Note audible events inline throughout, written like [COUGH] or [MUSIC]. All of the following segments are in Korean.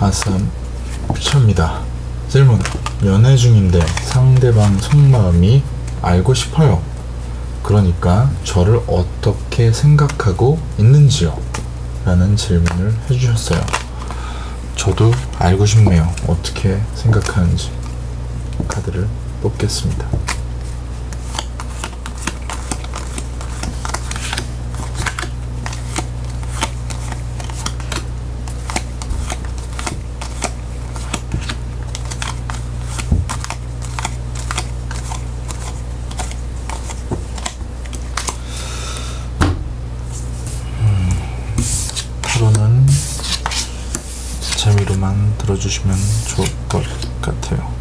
아쌈 피처입니다. 질문. 연애 중인데 상대방 속마음이 알고 싶어요. 그러니까 저를 어떻게 생각하고 있는지요? 라는 질문을 해주셨어요. 저도 알고 싶네요. 어떻게 생각하는지. 카드를 뽑겠습니다. 타로는 재미로만 들어주시면 좋을 것 같아요.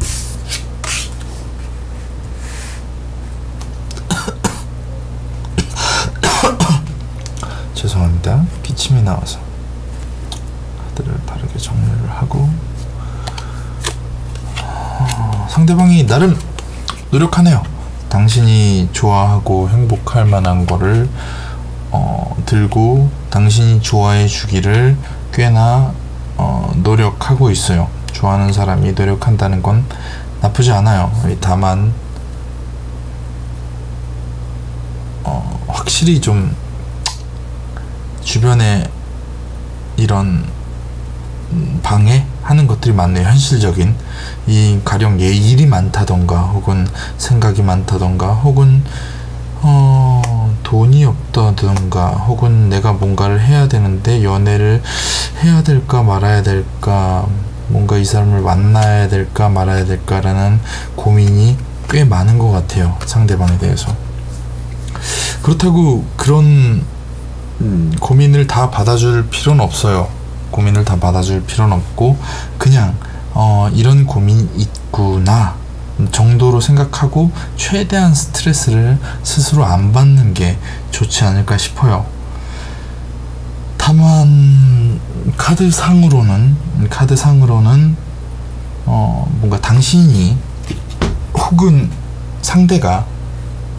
[COUGHS] 죄송합니다. 기침이 나와서 카드를 바르게 정리를 하고 어, 상대방이 나름 노력하네요. 당신이 좋아하고 행복할 만한 거를 어, 들고 당신이 좋아해 주기를 꽤나 어, 노력하고 있어요. 좋아하는 사람이 노력한다는 건 나쁘지 않아요. 다만 어, 확실히 좀 주변에 이런 음, 방해하는 것들이 많네요. 현실적인 이 가령 얘 일이 많다던가 혹은 생각이 많다던가 혹은 어, 돈이 없다던가 혹은 내가 뭔가를 해야 되는데 연애를 해야 될까 말아야 될까 뭔가 이 사람을 만나야 될까 말아야 될까라는 고민이 꽤 많은 것 같아요. 상대방에 대해서. 그렇다고 그런 음, 고민을 다 받아줄 필요는 없어요. 고민을 다 받아줄 필요는 없고 그냥 어, 이런 고민이 있구나 정도로 생각하고 최대한 스트레스를 스스로 안 받는 게 좋지 않을까 싶어요. 다만 카드 상으로는 카드 상으로는 어, 뭔가 당신이 혹은 상대가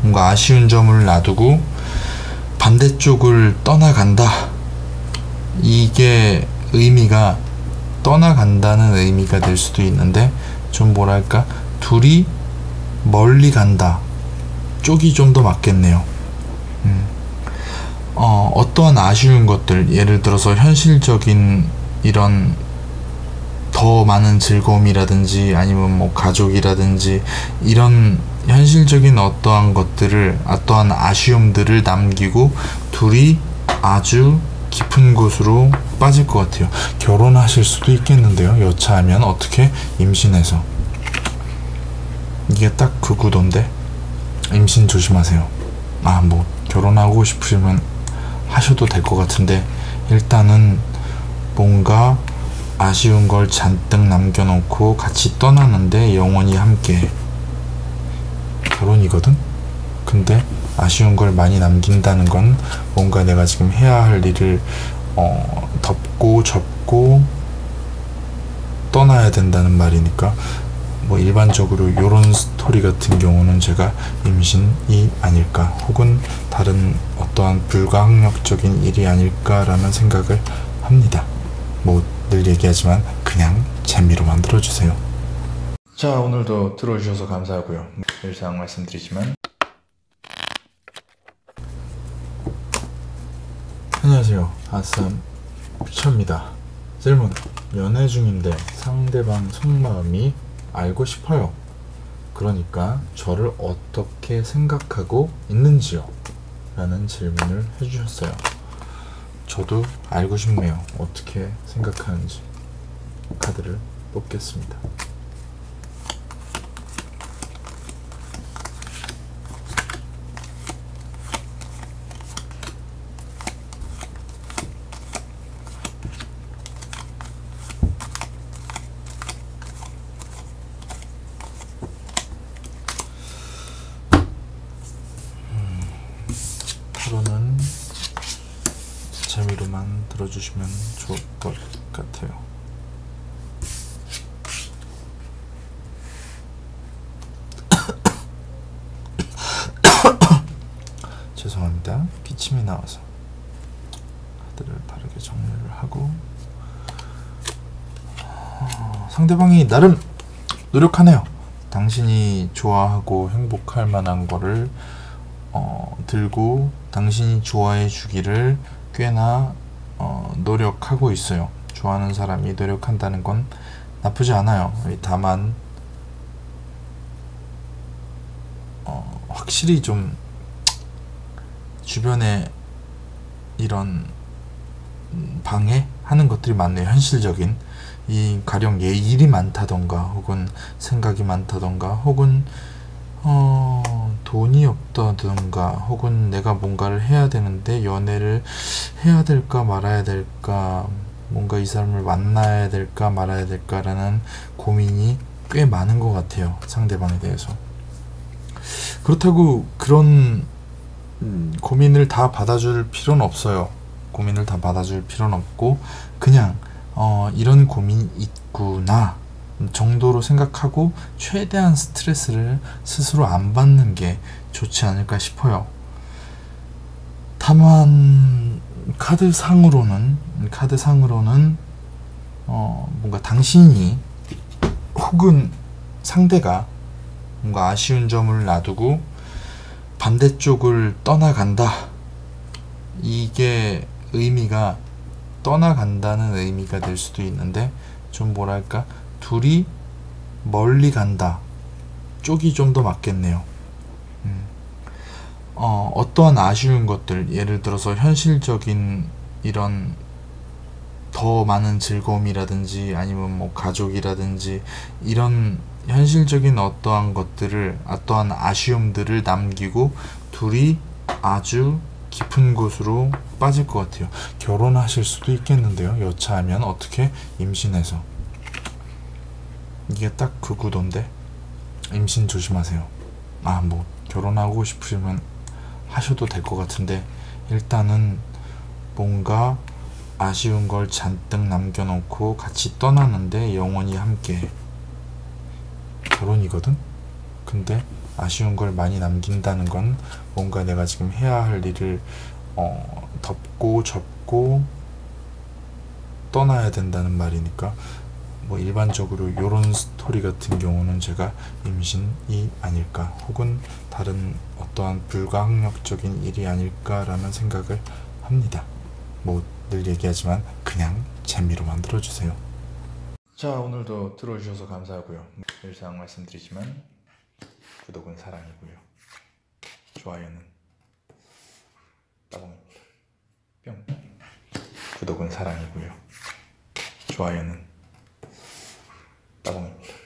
뭔가 아쉬운 점을 놔두고 반대쪽을 떠나간다. 이게 의미가 떠나간다는 의미가 될 수도 있는데 좀 뭐랄까 둘이 멀리 간다 쪽이 좀 더 맞겠네요. 음. 어, 어떠한 아쉬운 것들 예를 들어서 현실적인 이런 더 많은 즐거움이라든지 아니면 뭐 가족이라든지 이런 현실적인 어떠한 것들을 어떠한 아쉬움들을 남기고 둘이 아주 깊은 곳으로 빠질 것 같아요. 결혼하실 수도 있겠는데요. 여차하면 어떻게 임신해서 이게 딱 그 구도인데 임신 조심하세요. 아 뭐 결혼하고 싶으시면 하셔도 될 것 같은데 일단은 뭔가 아쉬운 걸 잔뜩 남겨놓고 같이 떠나는데 영원히 함께 결혼이거든? 근데 아쉬운 걸 많이 남긴다는 건 뭔가 내가 지금 해야 할 일을 어, 덮고 접고 떠나야 된다는 말이니까 뭐 일반적으로 이런 스토리 같은 경우는 제가 임신이 아닐까 혹은 다른 어떠한 불가항력적인 일이 아닐까라는 생각을 합니다. 뭐 늘 얘기하지만 그냥 재미로 만 들어주세요. 자 오늘도 들어주셔서 감사하고요. 일상 말씀드리지만 안녕하세요. 아쌈 피처입니다. 질문. 연애 중인데 상대방 속마음이 알고 싶어요. 그러니까 저를 어떻게 생각하고 있는지요? 라는 질문을 해주셨어요. 저도 알고 싶네요. 어떻게 생각하는지. 카드를 뽑겠습니다. 타로는 재미로만 들어 주시면 좋을 것 같아요. [COUGHS] 죄송합니다. 기침이 나와서 카드를 바르게 정리를 하고 어, 상대방이 나름 노력하네요. 당신이 좋아하고 행복할 만한 거를 어, 들고 당신이 좋아해 주기를 꽤나 어, 노력하고 있어요. 좋아하는 사람이 노력한다는 건 나쁘지 않아요. 다만 어, 확실히 좀 주변에 이런 방해하는 것들이 많네요. 현실적인 이 가령 얘 일이 많다던가 혹은 생각이 많다던가 혹은 어 돈이 없다던가 혹은 내가 뭔가를 해야 되는데 연애를 해야 될까 말아야 될까 뭔가 이 사람을 만나야 될까 말아야 될까라는 고민이 꽤 많은 것 같아요 상대방에 대해서. 그렇다고 그런 음, 고민을 다 받아줄 필요는 없어요. 고민을 다 받아줄 필요는 없고 그냥 어, 이런 고민이 있구나 정도로 생각하고 최대한 스트레스를 스스로 안 받는 게 좋지 않을까 싶어요. 다만 카드 상으로는 카드 상으로는 어, 뭔가 당신이 혹은 상대가 뭔가 아쉬운 점을 놔두고 반대쪽을 떠나간다. 이게 의미가 떠나간다는 의미가 될 수도 있는데 좀 뭐랄까 둘이 멀리 간다 쪽이 좀 더 맞겠네요. 음. 어, 어떠한 아쉬운 것들 예를 들어서 현실적인 이런 더 많은 즐거움이라든지 아니면 뭐 가족이라든지 이런 현실적인 어떠한 것들을 어떠한 아쉬움들을 남기고 둘이 아주 깊은 곳으로 빠질 것 같아요. 결혼하실 수도 있겠는데요. 여차하면 어떻게 임신해서 이게 딱 그 구도인데 임신 조심하세요. 아 뭐 결혼하고 싶으시면 하셔도 될 것 같은데 일단은 뭔가 아쉬운 걸 잔뜩 남겨놓고 같이 떠나는데 영원히 함께 결혼이거든? 근데 아쉬운 걸 많이 남긴다는 건 뭔가 내가 지금 해야 할 일을 어, 덮고 접고 떠나야 된다는 말이니까 뭐 일반적으로 이런 스토리 같은 경우는 제가 임신이 아닐까 혹은 다른 어떠한 불가항력적인 일이 아닐까라는 생각을 합니다. 뭐 늘 얘기하지만 그냥 재미로 만들어주세요. 자 오늘도 들어주셔서 감사하고요. 늘상 말씀드리지만 구독은 사랑이고요. 좋아요는 따봉입니다. 뿅. 구독은 사랑이고요. 좋아요는 Tá bom.